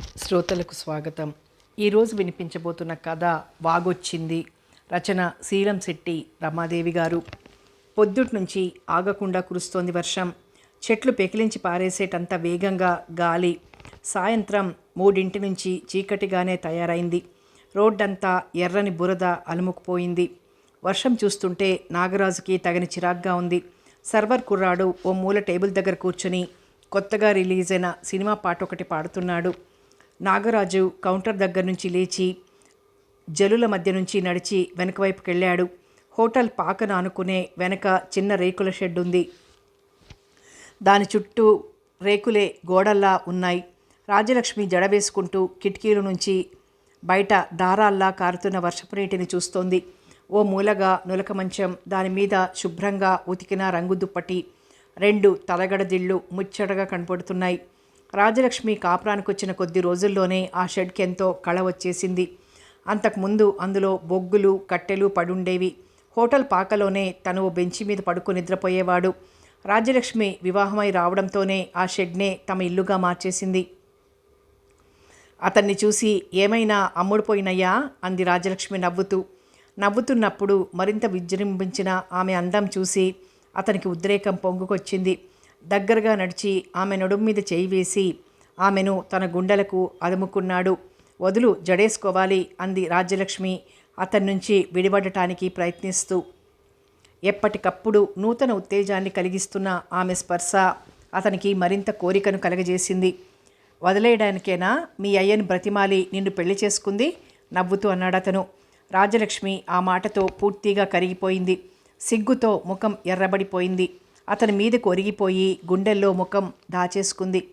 శ్రోతలకు స్వాగతం. ఈరోజు వినిపించబోతున్న కథ వాగొచ్చింది రచన శీలం శెట్టి రమాదేవి గారు. పొద్దుటి నుంచి ఆగకుండా కురుస్తోంది వర్షం. చెట్లు పెకిలించి పారేసేటంత వేగంగా గాలి. సాయంత్రం మూడింటి నుంచి చీకటిగానే తయారైంది. రోడ్డంతా ఎర్రని బురద అలుముకుపోయింది. వర్షం చూస్తుంటే నాగరాజుకి తగని చిరాగ్గా ఉంది. సర్వర్ కుర్రాడు ఓ మూల టేబుల్ దగ్గర కూర్చుని కొత్తగా రిలీజ్ అయిన సినిమా పాట ఒకటి పాడుతున్నాడు. నాగరాజు కౌంటర్ దగ్గర నుంచి లేచి జలుల మధ్య నుంచి నడిచి వెనక వైపుకెళ్ళాడు హోటల్ పాకన ఆనుకునే వెనక చిన్న రేకుల షెడ్ ఉంది. దాని చుట్టూ రేకులే గోడల్లా ఉన్నాయి. రాజలక్ష్మి జడ వేసుకుంటూ కిటికీల నుంచి బయట దారాల్లా కారుతున్న వర్షపు నీటిని చూస్తోంది. ఓ మూలగా నులక మంచం దాని మీద శుభ్రంగా ఉతికిన రంగు దుప్పటి రెండు తలగడదిళ్ళు ముచ్చటగా కనపడుతున్నాయి. రాజలక్ష్మి కాపురానికి వచ్చిన కొద్ది రోజుల్లోనే ఆ షెడ్కి ఎంతో కళ వచ్చేసింది. అంతకుముందు అందులో బొగ్గులు కట్టెలు పడుండేవి. హోటల్ పాకలోనే తను ఓ బెంచి మీద పడుకుని నిద్రపోయేవాడు. రాజ్యలక్ష్మి వివాహమై రావడంతోనే ఆ షెడ్నే తమ ఇల్లుగా మార్చేసింది. అతన్ని చూసి ఏమైనా అమ్ముడుపోయినయ్యా అంది రాజలక్ష్మి నవ్వుతూ. నవ్వుతున్నప్పుడు మరింత విజృంభించిన ఆమె అందం చూసి అతనికి ఉద్రేకం పొంగుకొచ్చింది. దగ్గరగా నడిచి ఆమె నడుము మీద చేయి వేసి ఆమెను తన గుండెలకు అదుముకున్నాడు. వదులు జడేసుకోవాలి అంది రాజ్యలక్ష్మి అతని నుంచి విడిపడటానికి ప్రయత్నిస్తూ. ఎప్పటికప్పుడు నూతన ఉత్తేజాన్ని కలిగిస్తున్న ఆమె స్పర్శ అతనికి మరింత కోరికను కలగజేసింది. వదిలేయడానికేనా? మీ అయ్యను బ్రతిమాలి నిన్ను పెళ్ళి చేసుకుంది? నవ్వుతూ అన్నాడు అతను రాజలక్ష్మి ఆ మాటతో పూర్తిగా కరిగిపోయింది. సిగ్గుతో ముఖం ఎర్రబడిపోయింది. అతని మీదకు ఒరిగిపోయి గుండెల్లో ముఖం దాచేసుకుంది.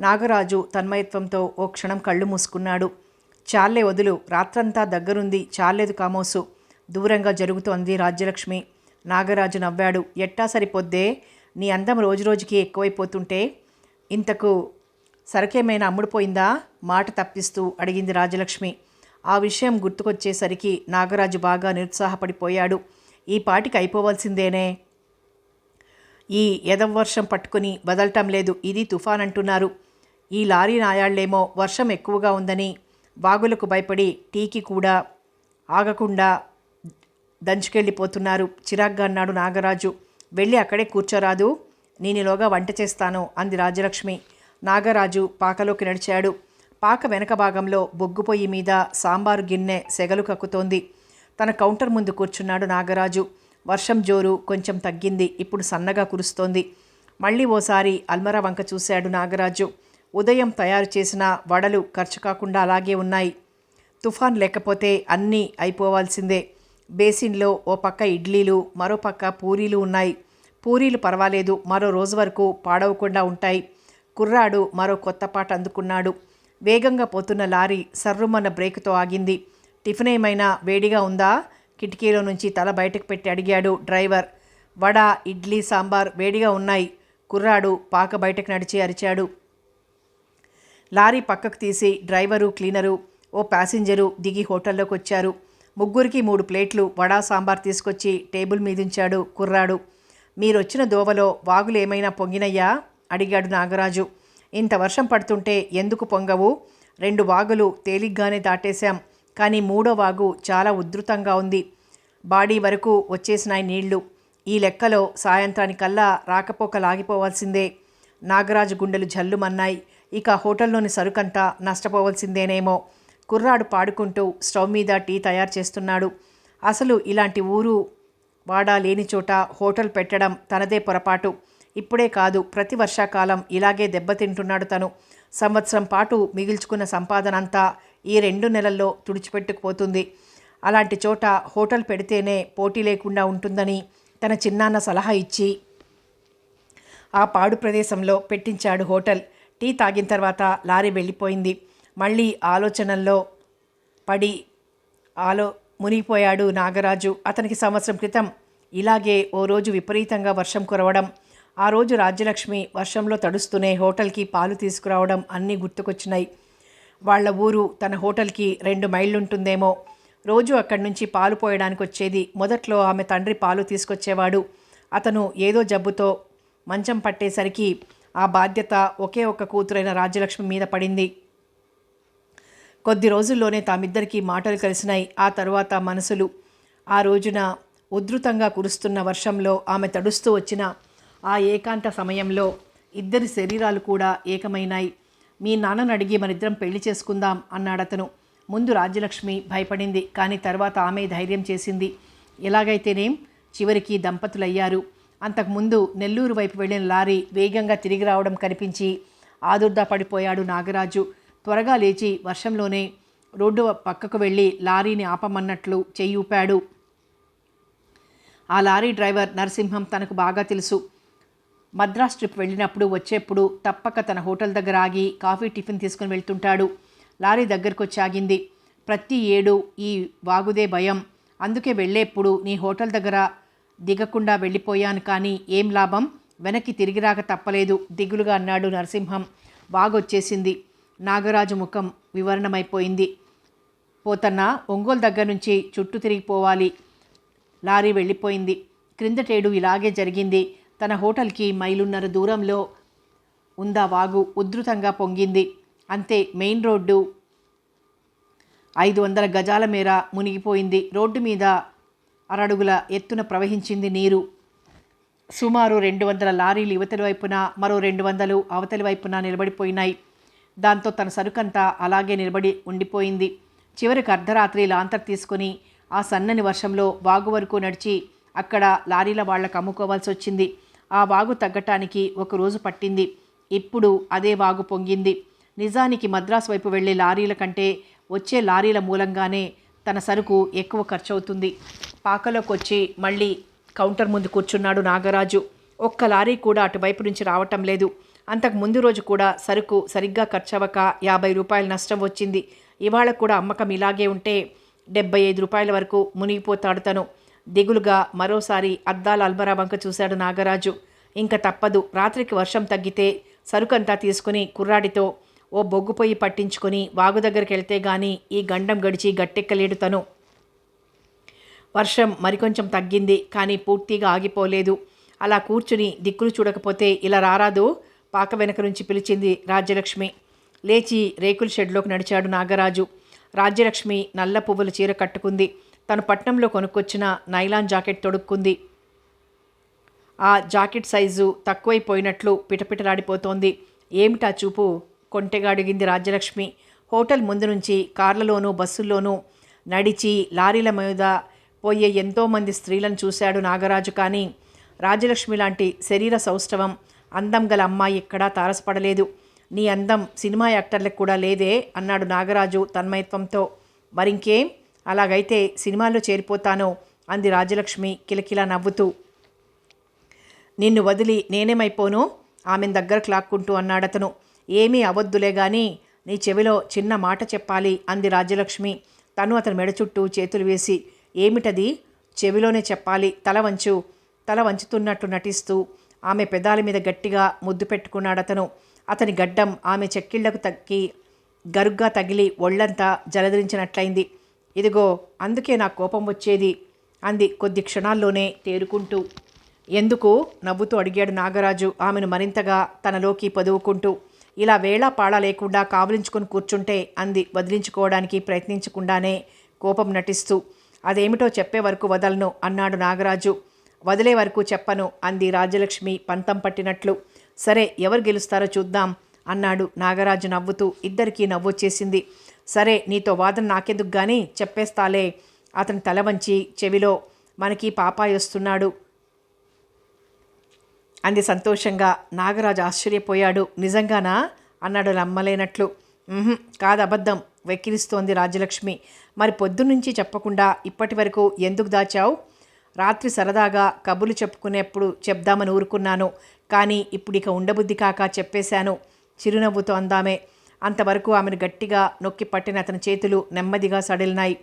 నాగరాజు తన్మయత్వంతో ఓ క్షణం కళ్ళు మూసుకున్నాడు. చాలే వదులు రాత్రంతా దగ్గరుంది చాలేదు కామోసు. దూరంగా జరుగుతోంది రాజ్యలక్ష్మి. నాగరాజు నవ్వాడు. ఎట్టా సరిపోద్దే? నీ అందం రోజురోజుకి ఎక్కువైపోతుంటే? ఇంతకు సరకేమైనా అమ్ముడుపోయిందా? మాట తప్పిస్తూ అడిగింది రాజలక్ష్మి ఆ విషయం గుర్తుకొచ్చేసరికి నాగరాజు బాగా నిరుత్సాహపడిపోయాడు. ఈ పాటికి అయిపోవలసిందేనే? ఈ ఎదవ వర్షం పట్టుకుని వదలటం లేదు ఇది తుఫాన్ అంటున్నారు ఈ లారీ నాయాళ్ళేమో వర్షం ఎక్కువగా ఉందని వాగులకు భయపడి టీకి కూడా ఆగకుండా దంచుకెళ్ళిపోతున్నారు. చిరాగ్గా అన్నాడు నాగరాజు. వెళ్ళి అక్కడే కూర్చోరాదు. నేనిలోగా వంట చేస్తాను అంది రాజలక్ష్మి. నాగరాజు పాకలోకి నడిచాడు. పాక వెనక భాగంలో బొగ్గు పొయ్యి మీద సాంబారు గిన్నె సెగలు కక్కుతోంది. తన కౌంటర్ ముందు కూర్చున్నాడు నాగరాజు. వర్షం జోరు కొంచెం తగ్గింది ఇప్పుడు సన్నగా కురుస్తోంది. మళ్ళీ ఓసారి అల్మరా వంక చూశాడు నాగరాజు. ఉదయం తయారు చేసిన వడలు ఖర్చు కాకుండా అలాగే ఉన్నాయి. తుఫాన్ లేకపోతే అన్నీ అయిపోవాల్సిందే. బేసిన్లో ఓ పక్క ఇడ్లీలు మరో పక్క పూరీలు ఉన్నాయి. పూరీలు పర్వాలేదు మరో రోజు వరకు పాడవకుండా ఉంటాయి. కుర్రాడు మరో కొత్త పాట అందుకున్నాడు. వేగంగా పోతున్న లారీ సర్రుమన్న బ్రేక్తో ఆగింది. టిఫిన్ ఏమైనా వేడిగా ఉందా? కిటికీలో నుంచి తల బయటకు పెట్టి అడిగాడు డ్రైవర్. వడ ఇడ్లీ సాంబార్ వేడిగా ఉన్నాయి. కుర్రాడు పాక బయటకు నడిచి అరిచాడు. లారీ పక్కకు తీసి డ్రైవరు క్లీనరు ఓ ప్యాసింజరు దిగి హోటల్లోకి వచ్చారు. ముగ్గురికి మూడు ప్లేట్లు వడా సాంబార్ తీసుకొచ్చి టేబుల్ మీదించాడు కుర్రాడు. మీరొచ్చిన దోవలో వాగులు ఏమైనా పొంగినయ్యా? అడిగాడు నాగరాజు. ఇంత వర్షం పడుతుంటే ఎందుకు పొంగవు? రెండు వాగులు తేలిగ్గానే దాటేశాం. కానీ మూడో వాగు చాలా ఉధృతంగా ఉంది. బాడీ వరకు వచ్చేసినాయి నీళ్ళు. ఈ లెక్కలో సాయంత్రానికల్లా రాకపోక లాగిపోవాల్సిందే. నాగరాజు గుండెలు జల్లుమన్నాయి. ఇక హోటల్లోని సరుకంతా నష్టపోవాల్సిందేనేమో. కుర్రాడు పాడుకుంటూ స్టవ్ మీద టీ తయారు చేస్తున్నాడు. అసలు ఇలాంటి ఊరు వాడా లేని చోట హోటల్ పెట్టడం తనదే పొరపాటు. ఇప్పుడే కాదు ప్రతి వర్షాకాలం ఇలాగే దెబ్బతింటున్నాడు తను. సంవత్సరం పాటు మిగిల్చుకున్న సంపాదన అంతా ఈ రెండు నెలల్లో తుడిచిపెట్టుకుపోతుంది. అలాంటి చోట హోటల్ పెడితేనే పోటీ లేకుండా ఉంటుందని తన చిన్నాన్న సలహా ఇచ్చి ఆ పాడు ప్రదేశంలో పెట్టించాడు హోటల్. టీ తాగిన తర్వాత లారీ వెళ్ళిపోయింది. మళ్ళీ ఆలోచనల్లో పడి ఆలో మునిగిపోయాడు నాగరాజు. అతనికి సంవత్సరం క్రితం ఇలాగే ఓ రోజు విపరీతంగా వర్షం కురవడం ఆ రోజు రాజ్యలక్ష్మి వర్షంలో తడుస్తూనే హోటల్కి పాలు తీసుకురావడం అన్నీ గుర్తుకొచ్చినాయి. వాళ్ళ ఊరు తన హోటల్కి రెండు మైళ్ళుంటుందేమో. రోజు అక్కడి నుంచి పాలు పోయడానికి వచ్చేది మొదట్లో ఆమె తండ్రి పాలు తీసుకొచ్చేవాడు. అతను ఏదో జబ్బుతో మంచం పట్టేసరికి ఆ బాధ్యత ఒకే ఒక్క కూతురైన రాజ్యలక్ష్మి మీద పడింది. కొద్ది రోజుల్లోనే తామిద్దరికీ మాటలు కలిసినాయి. ఆ తరువాత మనసులు. ఆ రోజున ఉధృతంగా కురుస్తున్న వర్షంలో ఆమె తడుస్తూ వచ్చిన ఆ ఏకాంత సమయంలో ఇద్దరి శరీరాలు కూడా ఏకమైనాయి. మీ నాన్నను అడిగి మనిద్దరం పెళ్ళి చేసుకుందాం అన్నాడతను ముందు రాజ్యలక్ష్మి భయపడింది కానీ తర్వాత ఆమె ధైర్యం చేసింది. ఎలాగైతేనేం? చివరికి దంపతులయ్యారు. అంతకుముందు నెల్లూరు వైపు వెళ్ళిన లారీ వేగంగా తిరిగి రావడం కనిపించి ఆదుర్దా పడిపోయాడు నాగరాజు. త్వరగా లేచి వర్షంలోనే రోడ్డు పక్కకు వెళ్ళి లారీని ఆపమన్నట్లు చెయ్యి ఊపాడు ఆ లారీ డ్రైవర్ నరసింహం తనకు బాగా తెలుసు. మద్రాస్ ట్రిప్ వెళ్ళినప్పుడు వచ్చేప్పుడు తప్పక తన హోటల్ దగ్గర ఆగి కాఫీ టిఫిన్ తీసుకుని వెళ్తుంటాడు. లారీ దగ్గరకు వచ్చి ఆగింది ప్రతి ఏడు ఈ వాగుదే భయం. అందుకే వెళ్ళేప్పుడు నీ హోటల్ దగ్గర దిగకుండా వెళ్ళిపోయాను కానీ ఏం లాభం? వెనక్కి తిరిగి రాక తప్పలేదు. దిగులుగా అన్నాడు నరసింహం. వాగొచ్చేసింది. నాగరాజు ముఖం వివరణమైపోయింది. పోతన్న ఒంగోలు దగ్గర నుంచి చుట్టూ తిరిగిపోవాలి. లారీ వెళ్ళిపోయింది. క్రిందటేడు ఇలాగే జరిగింది. తన హోటల్కి మైలున్నర దూరంలో ఉందా వాగు ఉధృతంగా పొంగింది. అంతే మెయిన్ రోడ్డు ఐదు వందల గజాల మేర మునిగిపోయింది. రోడ్డు మీద అరడుగుల ఎత్తున ప్రవహించింది నీరు. సుమారు రెండు వందల లారీలు ఇవతలి వైపున మరో రెండు వందలు అవతలి వైపున నిలబడిపోయినాయి. దాంతో తన సరుకంతా అలాగే నిలబడి ఉండిపోయింది. చివరికి అర్ధరాత్రి లాంతర్ తీసుకుని ఆ సన్నని వర్షంలో వాగు వరకు నడిచి అక్కడ లారీల వాళ్ళకు అమ్ముకోవాల్సి వచ్చింది ఆ వాగు తగ్గటానికి ఒక రోజు పట్టింది. ఇప్పుడు అదే వాగు పొంగింది. నిజానికి మద్రాసు వైపు వెళ్ళే లారీల కంటే వచ్చే లారీల మూలంగానే తన సరుకు ఎక్కువ ఖర్చవుతుంది. పాకలోకి వచ్చి మళ్ళీ కౌంటర్ ముందు కూర్చున్నాడు నాగరాజు. ఒక్క లారీ కూడా అటువైపు నుంచి రావటం లేదు. అంతకు ముందు రోజు కూడా సరుకు సరిగ్గా ఖర్చవక యాభై రూపాయల నష్టం వచ్చింది. ఇవాళ కూడా అమ్మకం ఇలాగే ఉంటే డెబ్బై ఐదు రూపాయల వరకు మునిగిపోతాడు తను. దిగులుగా మరోసారి అద్దాల అల్బరా వంక చూశాడు నాగరాజు. ఇంకా తప్పదు రాత్రికి వర్షం తగ్గితే సరుకంతా తీసుకుని కుర్రాడితో ఓ బొగ్గు పొయ్యి పట్టించుకొని వాగు దగ్గరికి వెళ్తే గాని ఈ గండం గడిచి గట్టెక్కలేడు తను. వర్షం మరికొంచెం తగ్గింది కానీ పూర్తిగా ఆగిపోలేదు. అలా కూర్చుని దిక్కులు చూడకపోతే ఇలా రారాదు? పాక వెనక నుంచి పిలిచింది రాజ్యలక్ష్మి. లేచి రేకుల షెడ్లోకి నడిచాడు నాగరాజు. రాజ్యలక్ష్మి నల్ల పువ్వుల చీర కట్టుకుంది. తను పట్నంలో కొనుక్కొచ్చిన నైలాన్ జాకెట్ తొడుక్కుంది. ఆ జాకెట్ సైజు తక్కువైపోయినట్లు పిటపిటలాడిపోతోంది. ఏమిటా చూపు? కొంటెగా అడిగింది రాజ్యలక్ష్మి. హోటల్ ముందు నుంచి కార్లలోనూ బస్సుల్లోనూ నడిచి లారీల మీద పోయే ఎంతోమంది స్త్రీలను చూశాడు నాగరాజు కానీ రాజ్యలక్ష్మి లాంటి శరీర సౌష్ఠవం అందం గల అమ్మాయి ఎక్కడా తారసపడలేదు. నీ అందం సినిమా యాక్టర్లకు కూడా లేదే అన్నాడు నాగరాజు తన్మయత్వంతో. మరింకేం? అలాగైతే సినిమాల్లో చేరిపోతాను అంది రాజ్యలక్ష్మి కిలకిలా నవ్వుతూ. నిన్ను వదిలి నేనేమైపోను? ఆమెను దగ్గరకు లాక్కుంటూ అన్నాడతను. ఏమీ అవద్దులే గాని నీ చెవిలో చిన్న మాట చెప్పాలి అంది రాజ్యలక్ష్మి తను అతని మెడ చుట్టూ చేతులు వేసి ఏమిటది? చెవిలోనే చెప్పాలి తల వంచు తల వంచుతున్నట్టు నటిస్తూ ఆమె పెదాల మీద గట్టిగా ముద్దు పెట్టుకున్నాడతను. అతని గడ్డం ఆమె చెక్కిళ్ళకు తగ్గి గరుగ్గా తగిలి ఒళ్ళంతా జలధరించినట్లయింది. ఇదిగో అందుకే నా కోపం వచ్చేది అంది కొద్ది క్షణాల్లోనే తేరుకుంటూ. ఎందుకు? నవ్వుతూ అడిగాడు నాగరాజు ఆమెను మరింతగా తనలోకి పదువుకుంటూ. ఇలా వేళా పాళా లేకుండా కావలించుకొని కూర్చుంటే అంది వదిలించుకోవడానికి ప్రయత్నించకుండానే కోపం నటిస్తూ. అదేమిటో చెప్పే వరకు వదలను అన్నాడు నాగరాజు. వదిలే వరకు చెప్పను అంది రాజ్యలక్ష్మి పంతం పట్టినట్లు. సరే ఎవరు గెలుస్తారో చూద్దాం అన్నాడు నాగరాజు నవ్వుతూ. ఇద్దరికీ నవ్వొచ్చేసింది. సరే నీతో వాదన నాకెందుకు కానీ చెప్పేస్తాలే. అతను తల వంచి చెవిలో మనకి పాపాయి వస్తున్నాడు. అంది సంతోషంగా. నాగరాజు ఆశ్చర్యపోయాడు. నిజంగానా? అన్నాడు నమ్మలేనట్లు. కాదు అబద్ధం వెక్కిరిస్తోంది రాజ్యలక్ష్మి. మరి పొద్దున్నుంచి చెప్పకుండా ఇప్పటి వరకు ఎందుకు దాచావు? రాత్రి సరదాగా కబుర్లు చెప్పుకునేప్పుడు చెప్దామని ఊరుకున్నాను. కానీ ఇప్పుడు ఇక ఉండబుద్ధి కాక చెప్పేశాను. చిరునవ్వుతో అందామే. అంతవరకు ఆమెను గట్టిగా నొక్కి పట్టిన అతని చేతులు నెమ్మదిగా సడిలినాయి.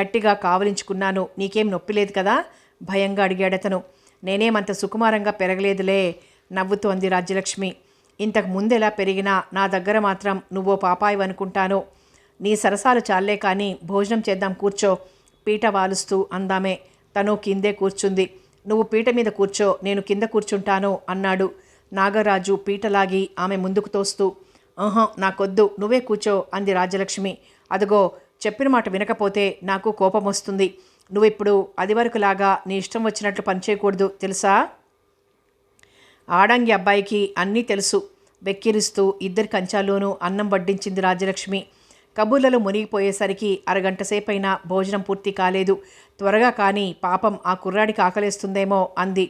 గట్టిగా కావలించుకున్నాను నీకేం నొప్పి లేదు కదా? భయంగా అడిగాడతను నేనేమంత సుకుమారంగా పెరగలేదులే నవ్వుతూ అంది రాజ్యలక్ష్మి. ఇంతకు ముందెలా పెరిగినా నా దగ్గర మాత్రం నువ్వో పాపాయి అనుకుంటాను. నీ సరసాలు చాలే కానీ భోజనం చేద్దాం కూర్చో పీట వాలుస్తూ అందామే. తను కిందే కూర్చుంది. నువ్వు పీట మీద కూర్చో నేను కింద కూర్చుంటాను అన్నాడు. నాగరాజు పీటలాగి ఆమె ముందుకు తోస్తూ. ఆహా నాకొద్దు నువ్వే కూర్చో అంది రాజ్యలక్ష్మి అదిగో చెప్పిన మాట వినకపోతే నాకు కోపం వస్తుంది. నువ్విప్పుడు అది వరకులాగా నీ ఇష్టం వచ్చినట్లు పనిచేయకూడదు తెలుసా? ఆడంగి అబ్బాయికి అన్నీ తెలుసు. వెక్కిరిస్తూ ఇద్దరి కంచాల్లోనూ అన్నం వడ్డించింది రాజ్యలక్ష్మి కబుర్లలో మునిగిపోయేసరికి అరగంట సేపైనా భోజనం పూర్తి కాలేదు. త్వరగా కానీ పాపం ఆ కుర్రాడికి ఆకలేస్తుందేమో అంది.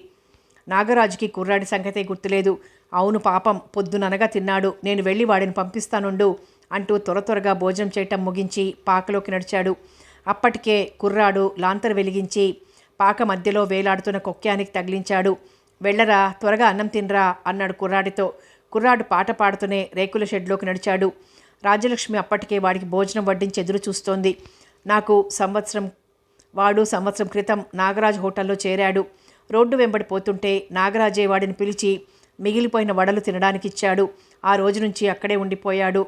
నాగరాజుకి కుర్రాడి సంగతే గుర్తులేదు. అవును పాపం పొద్దుననగా తిన్నాడు. నేను వెళ్ళి వాడిని పంపిస్తానుండు అంటూ త్వర త్వరగా భోజనం చేయటం ముగించి పాకలోకి నడిచాడు. అప్పటికే కుర్రాడు లాంతరు వెలిగించి పాక మధ్యలో వేలాడుతున్న కొక్యానికి తగిలించాడు. వెళ్ళరా త్వరగా అన్నం తినరా అన్నాడు కుర్రాడితో. కుర్రాడు పాట పాడుతూనే రేకుల షెడ్లోకి నడిచాడు. రాజ్యలక్ష్మి అప్పటికే వాడికి భోజనం వడ్డించి ఎదురు చూస్తోంది. నాకు సంవత్సరం వాడు సంవత్సరం క్రితం నాగరాజ్ హోటల్లో చేరాడు. రోడ్డు వెంబడి పోతుంటే నాగరాజే వాడిని పిలిచి మిగిలిపోయిన వడలు తినడానికి ఇచ్చాడు ఆ రోజు నుంచి అక్కడే ఉండిపోయాడు.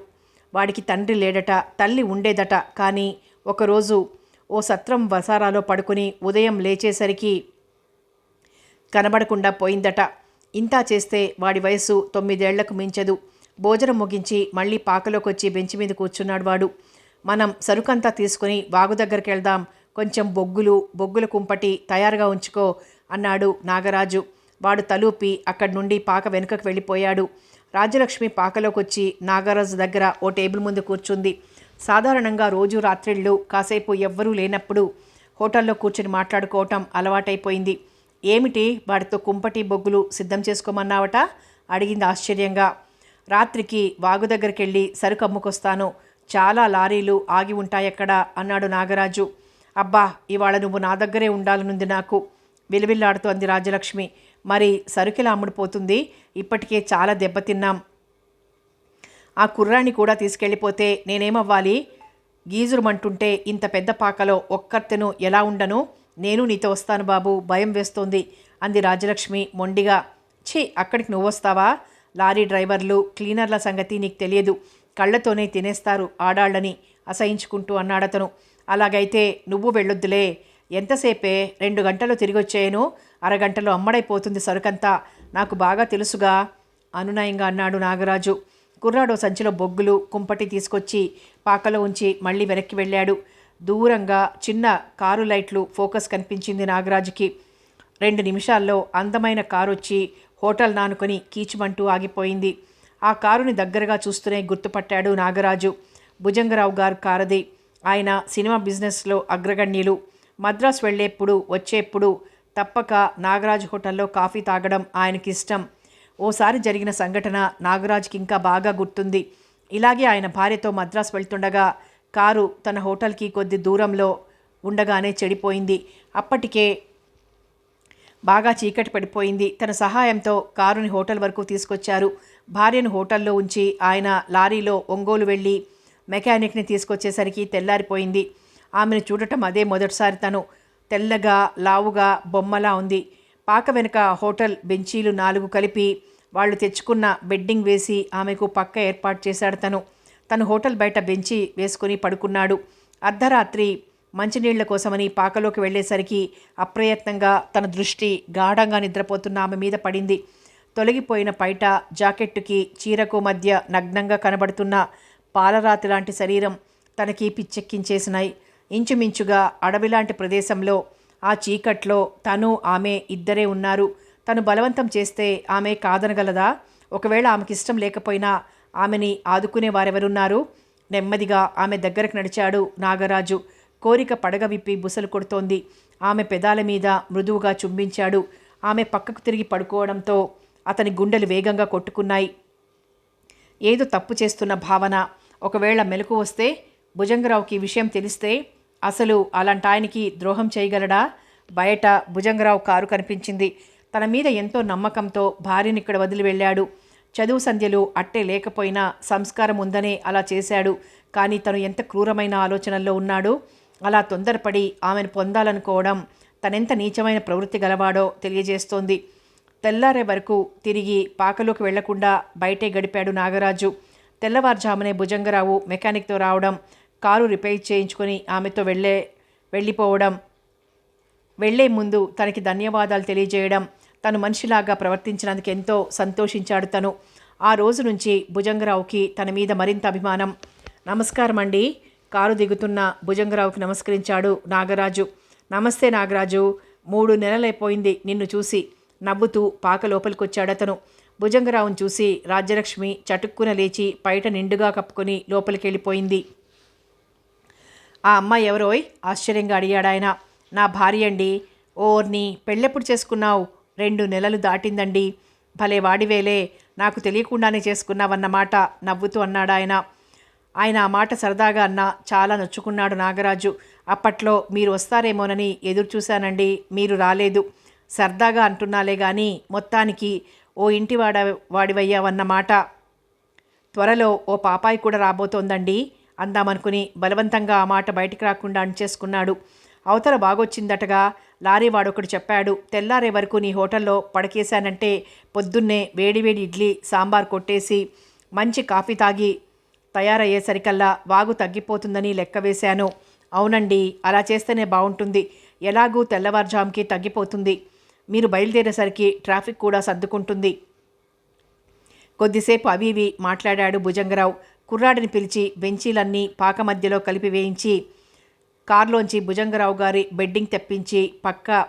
వాడికి తండ్రి లేడట తల్లి ఉండేదట. కానీ ఒకరోజు ఓ సత్రం వసారాలో పడుకుని ఉదయం లేచేసరికి కనబడకుండా పోయిందట. ఇంతా చేస్తే వాడి వయసు తొమ్మిదేళ్ళకు మించదు. భోజనం ముగించి మళ్ళీ పాకలోకి వచ్చి బెంచి మీద కూర్చున్నాడు వాడు. మనం సరుకంతా తీసుకుని వాగు దగ్గరికి వెళ్దాం కొంచెం బొగ్గులు బొగ్గుల కుంపటి తయారుగా ఉంచుకో అన్నాడు నాగరాజు. వాడు తలూపి అక్కడి నుండి పాక వెనుకకు వెళ్ళిపోయాడు. రాజ్యలక్ష్మి పాకలోకి వచ్చి నాగరాజు దగ్గర ఓ టేబుల్ ముందు కూర్చుంది. సాధారణంగా రోజు రాత్రిళ్ళు కాసేపు ఎవ్వరూ లేనప్పుడు హోటల్లో కూర్చుని మాట్లాడుకోవటం అలవాటైపోయింది. ఏమిటి? వాడితో కుంపటి బొగ్గులు సిద్ధం చేసుకోమన్నావట? అడిగింది ఆశ్చర్యంగా. రాత్రికి వాగు దగ్గరికి వెళ్ళి సరుకు అమ్ముకొస్తాను. చాలా లారీలు ఆగి ఉంటాయక్కడ అన్నాడు నాగరాజు. అబ్బా ఇవాళ నువ్వు నా దగ్గరే ఉండాలనుంది నాకు. విలువిల్లాడుతూ అంది రాజలక్ష్మి మరి సరుకులా అమ్ముడుపోతుంది. ఇప్పటికే చాలా దెబ్బతిన్నాం. ఆ కుర్రాన్ని కూడా తీసుకెళ్ళిపోతే నేనేమవ్వాలి? గీజురుమంటుంటే ఇంత పెద్ద పాకలో ఒక్కర్తెను ఎలా ఉండను? నేను నీతో వస్తాను బాబు భయం వేస్తోంది అంది రాజలక్ష్మి మొండిగా. ఛీ అక్కడికి నువ్వు వస్తావా లారీ డ్రైవర్లు క్లీనర్ల సంగతి నీకు తెలియదు. కళ్ళతోనే తినేస్తారు ఆడాళ్ళని అసహించుకుంటూ అన్నాడతను. అలాగైతే నువ్వు వెళ్ళొద్దులే. ఎంతసేపే? రెండు గంటలు తిరిగి వచ్చేయను అరగంటలో అమ్మడైపోతుంది సరుకంతా. నాకు బాగా తెలుసుగా అనునయంగా అన్నాడు నాగరాజు. కుర్రాడు సంచిలో బొగ్గులు కుంపటి తీసుకొచ్చి పాకలో ఉంచి మళ్ళీ వెనక్కి వెళ్ళాడు. దూరంగా చిన్న కారు లైట్లు ఫోకస్ కనిపించింది నాగరాజుకి. రెండు నిమిషాల్లో అందమైన కారు వచ్చి హోటల్ నానుకొని కీచుమంటూ ఆగిపోయింది. ఆ కారుని దగ్గరగా చూస్తూనే గుర్తుపట్టాడు నాగరాజు. భుజంగరావు గారు కారది. ఆయన సినిమా బిజినెస్లో అగ్రగణ్యులు. మద్రాసు వెళ్ళేప్పుడు వచ్చేప్పుడు తప్పక నాగరాజ్ హోటల్లో కాఫీ తాగడం ఆయనకి ఇష్టం ఓసారి జరిగిన సంఘటన నాగరాజ్కి ఇంకా బాగా గుర్తుంది. ఇలాగే ఆయన భార్యతో మద్రాసు వెళ్తుండగా కారు తన హోటల్కి కొద్ది దూరంలో ఉండగానే చెడిపోయింది. అప్పటికే బాగా చీకటి పడిపోయింది. తన సహాయంతో కారుని హోటల్ వరకు తీసుకొచ్చారు. భార్యను హోటల్లో ఉంచి ఆయన లారీలో ఒంగోలు వెళ్ళి మెకానిక్ని తీసుకొచ్చేసరికి తెల్లారిపోయింది. ఆమెను చూడటం అదే మొదటిసారి తను తెల్లగా లావుగా బొమ్మలా ఉంది. పాక వెనుక హోటల్ బెంచీలు నాలుగు కలిపి వాళ్ళు తెచ్చుకున్న బెడ్డింగ్ వేసి ఆమెకు పక్క ఏర్పాటు చేశాడు తను. తను హోటల్ బయట బెంచి వేసుకుని పడుకున్నాడు. అర్ధరాత్రి మంచినీళ్ళ కోసమని పాకలోకి వెళ్ళేసరికి అప్రయత్నంగా తన దృష్టి గాఢంగా నిద్రపోతున్న ఆమె మీద పడింది. తొలగిపోయిన పైట జాకెట్టుకి చీరకు మధ్య నగ్నంగా కనబడుతున్న పాలరాతి లాంటి శరీరం తనకి పిచ్చెక్కించేసినాయి. ఇంచుమించుగా అడవిలాంటి ప్రదేశంలో ఆ చీకట్లో తను ఆమె ఇద్దరే ఉన్నారు. తను బలవంతం చేస్తే ఆమె కాదనగలదా? ఒకవేళ ఆమెకి ఇష్టం లేకపోయినా ఆమెని ఆదుకునే వారెవరున్నారు? నెమ్మదిగా ఆమె దగ్గరకు నడిచాడు నాగరాజు. కోరిక పడగ విప్పి బుసలు కొడుతోంది. ఆమె పెదాల మీద మృదువుగా చుంబించాడు. ఆమె పక్కకు తిరిగి పడుకోవడంతో అతని గుండెలు వేగంగా కొట్టుకున్నాయి. ఏదో తప్పు చేస్తున్న భావన. ఒకవేళ మెలకు వస్తే భుజంగరావుకి విషయం తెలిస్తే అసలు అలాంటి ఆయనకి ద్రోహం చేయగలడా? బయట భుజంగరావు కారు కనిపించింది. తన మీద ఎంతో నమ్మకంతో భార్యని ఇక్కడ వదిలి వెళ్ళాడు. చదువు సంధ్యలు అట్టే లేకపోయినా సంస్కారం ఉందనే అలా చేశాడు. కానీ తను ఎంత క్రూరమైన ఆలోచనల్లో ఉన్నాడు అలా తొందరపడి ఆమెను పొందాలనుకోవడం తనెంత నీచమైన ప్రవృత్తి గలవాడో తెలియజేస్తోంది. తెల్లారే వరకు తిరిగి పాకలోకి వెళ్ళకుండా బయటే గడిపాడు నాగరాజు. తెల్లవారుజామునే భుజంగరావు మెకానిక్తో రావడం కారు రిపేర్ చేయించుకొని ఆమెతో వెళ్ళే వెళ్ళిపోవడం వెళ్ళే ముందు తనకి ధన్యవాదాలు తెలియజేయడం తను మనిషిలాగా ప్రవర్తించినందుకు ఎంతో సంతోషించాడు తను. ఆ రోజు నుంచి భుజంగరావుకి తన మీద మరింత అభిమానం. నమస్కారం అండి. కారు దిగుతున్న భుజంగరావుకి నమస్కరించాడు నాగరాజు. నమస్తే నాగరాజు. మూడు నెలలైపోయింది నిన్ను చూసి. నవ్వుతూ పాక లోపలికొచ్చాడు అతను. భుజంగరావును చూసి రాజ్యలక్ష్మి చటుక్కున లేచి పైట నిండుగా కప్పుకొని లోపలికి వెళ్ళిపోయింది ఆ అమ్మాయి ఎవరోయ్ ఆశ్చర్యంగా అడిగాడాయన. నా భార్య అండి. ఓర్ని పెళ్ళెప్పుడు చేసుకున్నావు? రెండు నెలలు దాటిందండి. భలే వాడివేలే. నాకు తెలియకుండానే చేసుకున్నావన్నమాట నవ్వుతూ అన్నాడాయన. ఆయన ఆ మాట సరదాగా అన్నా చాలా నొచ్చుకున్నాడు నాగరాజు. అప్పట్లో మీరు వస్తారేమోనని ఎదురు చూశానండి. మీరు రాలేదు. సరదాగా అంటున్నాలే గాని మొత్తానికి ఓ ఇంటి వాడ వాడివయ్యావన్నమాట. త్వరలో ఓ పాపాయి కూడా రాబోతోందండి. అందామనుకుని బలవంతంగా ఆ మాట బయటికి రాకుండా అణిచేసుకున్నాడు. అవతల బాగొచ్చిందటగా లారీ వాడొకడు చెప్పాడు తెల్లారే వరకు నీ హోటల్లో పడకేశానంటే పొద్దున్నే వేడివేడి ఇడ్లీ సాంబార్ కొట్టేసి మంచి కాఫీ తాగి తయారయ్యేసరికల్లా వాగు తగ్గిపోతుందని లెక్క వేశాను. అవునండి అలా చేస్తేనే బాగుంటుంది ఎలాగూ తెల్లవారుజాముకి తగ్గిపోతుంది. మీరు బయలుదేరేసరికి ట్రాఫిక్ కూడా సర్దుకుంటుంది. కొద్దిసేపు అవి ఇవి మాట్లాడాడు భుజంగరావు. కుర్రాడిని పిలిచి బెంచీలన్నీ పాక మధ్యలో కలిపి వేయించి కారులోంచి భుజంగరావు గారి బెడ్డింగ్ తెప్పించి పక్క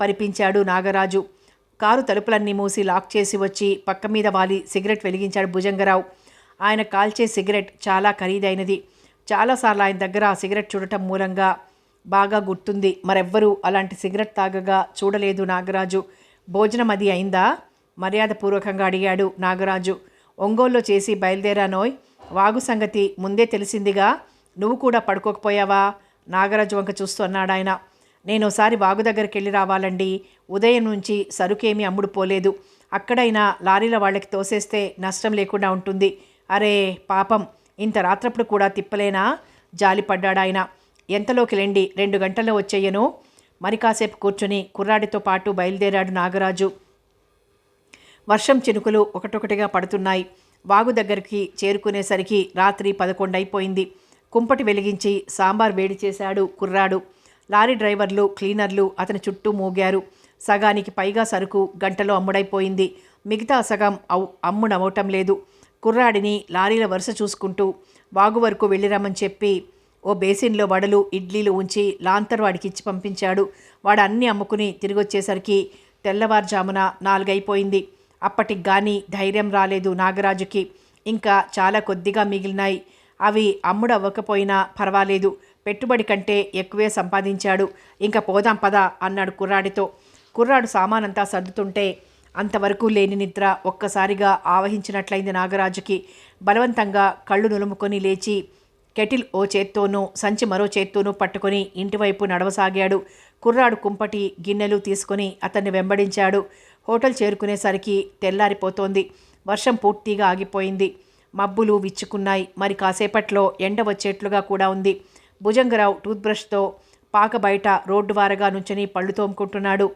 పరిపించాడు నాగరాజు. కారు తలుపులన్నీ మూసి లాక్ చేసి వచ్చి పక్క మీద వాలి సిగరెట్ వెలిగించాడు భుజంగరావు. ఆయన కాల్చే సిగరెట్ చాలా ఖరీదైనది. చాలాసార్లు ఆయన దగ్గర ఆ సిగరెట్ చూడటం మూలంగా బాగా గుర్తుంది. మరెవ్వరూ అలాంటి సిగరెట్ తాగగా చూడలేదు నాగరాజు. భోజనం అది అయిందా? మర్యాదపూర్వకంగా అడిగాడు నాగరాజు. ఒంగోల్లో చేసి బయలుదేరానోయ్. వాగు సంగతి ముందే తెలిసిందిగా. నువ్వు కూడా పడుకోకపోయావా? నాగరాజు వంక చూస్తూ అన్నాడు ఆయన నేను ఒకసారి వాగు దగ్గరికి వెళ్ళి రావాలండి. ఉదయం నుంచి సరుకేమీ అమ్ముడు పోలేదు. అక్కడైనా లారీల వాళ్ళకి తోసేస్తే నష్టం లేకుండా ఉంటుంది. అరే పాపం. ఇంత రాత్రప్పుడు కూడా తిప్పలేనా? జాలిపడ్డాడాయన ఎంతలోకి లెండి రెండు గంటల్లో వచ్చేయను. మరి కాసేపు కూర్చుని కుర్రాడితో పాటు బయలుదేరాడు నాగరాజు. వర్షం చినుకులు ఒకటొకటిగా పడుతున్నాయి. వాగు దగ్గరికి చేరుకునేసరికి రాత్రి పదకొండు అయిపోయింది కుంపటి వెలిగించి సాంబార్ వేడి చేశాడు కుర్రాడు. లారీ డ్రైవర్లు క్లీనర్లు అతని చుట్టూ మోగారు. సగానికి పైగా సరుకు గంటలో అమ్ముడైపోయింది. మిగతా సగం అవు అమ్ముడవటం లేదు. కుర్రాడిని లారీల వరుస చూసుకుంటూ వాగు వరకు వెళ్ళిరమ్మని చెప్పి ఓ బేసిన్లో వడలు ఇడ్లీలు ఉంచి లాంతర్ వాడికి ఇచ్చి పంపించాడు. వాడు అన్నీ అమ్ముకుని తిరిగొచ్చేసరికి తెల్లవారుజామున నాలుగైపోయింది. అప్పటికి కానీ ధైర్యం రాలేదు నాగరాజుకి. ఇంకా చాలా కొద్దిగా మిగిలినాయి. అవి అమ్ముడు అవ్వకపోయినా పర్వాలేదు. పెట్టుబడి కంటే ఎక్కువే సంపాదించాడు. ఇంకా పోదాం పద అన్నాడు కుర్రాడితో. కుర్రాడు సామానంతా సర్దుతుంటే అంతవరకు లేని నిద్ర ఒక్కసారిగా ఆవహించినట్లయింది నాగరాజుకి. బలవంతంగా కళ్ళు నులుముకొని లేచి కెటిల్ ఓ చేత్తోనూ సంచి మరో చేత్తోనూ పట్టుకొని ఇంటివైపు నడవసాగాడు. కుర్రాడు కుంపటి గిన్నెలు తీసుకొని అతన్ని వెంబడించాడు. హోటల్ చేరుకునేసరికి తెల్లారిపోతోంది. వర్షం పూర్తిగా ఆగిపోయింది. మబ్బులు విచ్చుకున్నాయి. మరి కాసేపట్లో ఎండ వచ్చేట్లుగా కూడా ఉంది. భుజంగరావు టూత్ బ్రష్తో పాక బయట రోడ్డు వారగా నుంచని పళ్ళు తోముకుంటున్నాడు.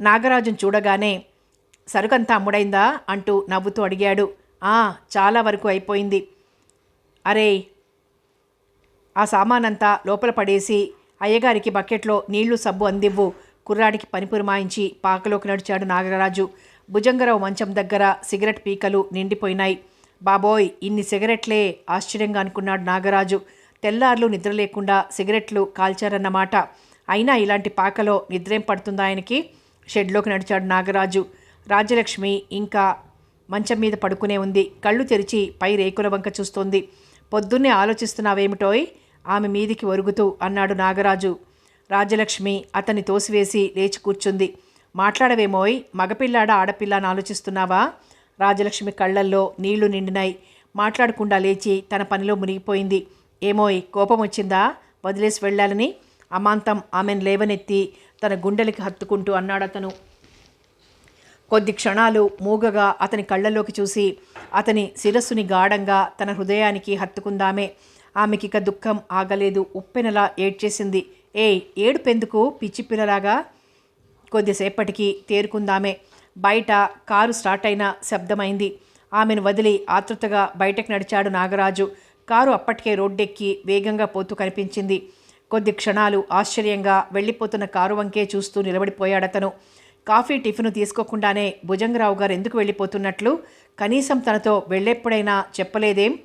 నాగరాజును చూడగానే సరుకంతా అమ్ముడైందా? అంటూ నవ్వుతూ అడిగాడు. ఆ చాలా వరకు అయిపోయింది. అరే ఆ సామానంతా లోపల పడేసి అయ్యగారికి బకెట్లో నీళ్ళు సబ్బు అందివ్వు. కుర్రాడికి పని పురమాయించి పాకలోకి నడిచాడు నాగరాజు. భుజంగరావు మంచం దగ్గర సిగరెట్ పీకలు నిండిపోయినాయి. బాబోయ్ ఇన్ని సిగరెట్లే! ఆశ్చర్యంగా అనుకున్నాడు నాగరాజు. తెల్లార్లు నిద్ర లేకుండా సిగరెట్లు కాల్చారన్నమాట. అయినా ఇలాంటి పాకలో నిద్రేం పడుతుందా ఆయనకి? షెడ్లోకి నడిచాడు నాగరాజు. రాజ్యలక్ష్మి ఇంకా మంచం మీద పడుకునే ఉంది. కళ్ళు తెరిచి పై రేకుల వంక చూస్తోంది. పొద్దున్నే ఆలోచిస్తున్నావేమిటోయ్? ఆమె మీదికి ఒరుగుతూ అన్నాడు నాగరాజు. రాజ్యలక్ష్మి అతన్ని తోసివేసి లేచి కూర్చుంది. మాట్లాడవేమోయ్ మగపిల్లాడ ఆడపిల్ల అని ఆలోచిస్తున్నావా? రాజలక్ష్మి కళ్ళల్లో నీళ్ళు నిండినాయి. మాట్లాడకుండా లేచి తన పనిలో మునిగిపోయింది. ఏమోయ్ కోపం వచ్చిందా? వదిలేసి వెళ్ళాలని? అమాంతం ఆమెను లేవనెత్తి తన గుండెలకి హత్తుకుంటూ అన్నాడతను కొద్ది క్షణాలు మూగగా అతని కళ్ళలోకి చూసి అతని శిరస్సుని గాఢంగా తన హృదయానికి హత్తుకుందామే. ఆమెకిక దుఃఖం ఆగలేదు. ఉప్పెనలా ఏడ్చేసింది. ఏయ్ ఏడుపెందుకు పిచ్చి పిల్లలాగా? కొద్దిసేపటికి తేరుకుందామే. బయట కారు స్టార్ట్ అయిన శబ్దమైంది. ఆమెను వదిలి ఆతృతగా బయటకు నడిచాడు నాగరాజు. కారు అప్పటికే రోడ్డెక్కి వేగంగా పోతూ కనిపించింది. కొద్ది క్షణాలు ఆశ్చర్యంగా వెళ్ళిపోతున్న కారు వంకే చూస్తూ నిలబడిపోయాడతను. కాఫీ టిఫిన్ తీసుకోకుండానే భుజంగరావు గారు ఎందుకు వెళ్ళిపోతున్నట్లు కనీసం తనతో వెళ్ళెప్పుడైనా చెప్పలేదేం?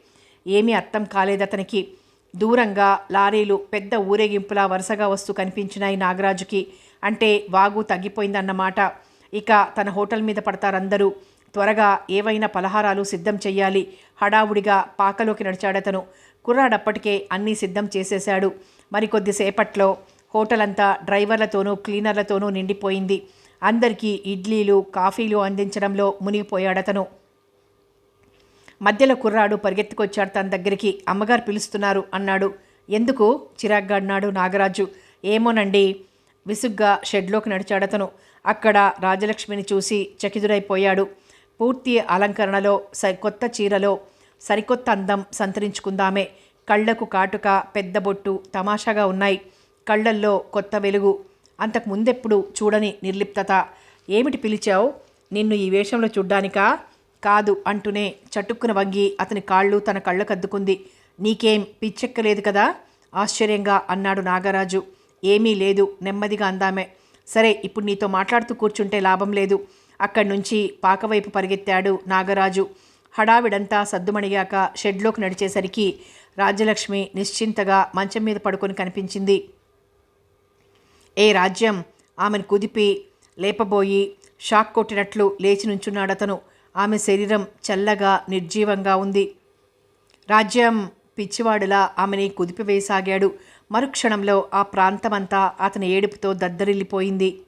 ఏమీ అర్థం కాలేదతనికి. దూరంగా లారీలు పెద్ద ఊరేగింపులా వరుసగా వస్తూ కనిపించినాయి నాగరాజుకి. అంటే వాగు తగ్గిపోయిందన్నమాట. ఇక తన హోటల్ మీద పడతారందరూ. త్వరగా ఏవైనా పలహారాలు సిద్ధం చెయ్యాలి. హడావుడిగా పాకలోకి నడిచాడతను. కుర్రాడప్పటికే అన్నీ సిద్ధం చేసేశాడు. మరికొద్దిసేపట్లో హోటల్ అంతా డ్రైవర్లతోనూ క్లీనర్లతోనూ నిండిపోయింది. అందరికీ ఇడ్లీలు కాఫీలు అందించడంలో మునిగిపోయాడతను. మధ్యలో కుర్రాడు పరిగెత్తుకొచ్చాడు తన దగ్గరికి. అమ్మగారు పిలుస్తున్నారు అన్నాడు. ఎందుకు? చిరాగ్గా అన్నాడు నాగరాజు. ఏమోనండి? విసుగ్గా షెడ్లోకి నడిచాడతను. అక్కడ రాజలక్ష్మిని చూసి చకిదురైపోయాడు పూర్తి అలంకరణలో స కొత్త చీరలో సరికొత్త అందం సంతరించుకుందామే. కళ్ళకు కాటుక పెద్ద బొట్టు తమాషాగా ఉన్నాయి. కళ్ళల్లో కొత్త వెలుగు. అంతకు ముందెప్పుడు చూడని నిర్లిప్తత. ఏమిటి పిలిచావు? నిన్ను ఈ వేషంలో చూడ్డానికా? కాదు అంటూనే చటుక్కున వంగి అతని కాళ్ళు తన కళ్ళకద్దుకుంది. నీకేం పిచ్చెక్కలేదు కదా? ఆశ్చర్యంగా అన్నాడు నాగరాజు. ఏమీ లేదు నెమ్మదిగా అందామే. సరే ఇప్పుడు నీతో మాట్లాడుతూ కూర్చుంటే లాభం లేదు. అక్కడి నుంచి పాకవైపు పరిగెత్తాడు నాగరాజు. హడావిడంతా సద్దుమణిగాక షెడ్లోకి నడిచేసరికి రాజ్యలక్ష్మి నిశ్చింతగా మంచం మీద పడుకొని కనిపించింది. ఏ రాజ్యం? ఆమెను కుదిపి లేపబోయి షాక్ కొట్టినట్లు లేచి నుంచున్నాడతను. ఆమె శరీరం చల్లగా నిర్జీవంగా ఉంది. రాజ్యం పిచ్చివాడులా ఆమెని కుదిపివేసాగాడు. మరుక్షణంలో ఆ ప్రాంతమంతా అతని ఏడుపుతో దద్దరిల్లిపోయింది.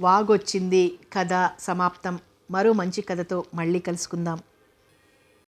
వాగొచ్చింది కథ సమాప్తం. మరో మంచి కథతో మళ్ళీ కలుసుకుందాం.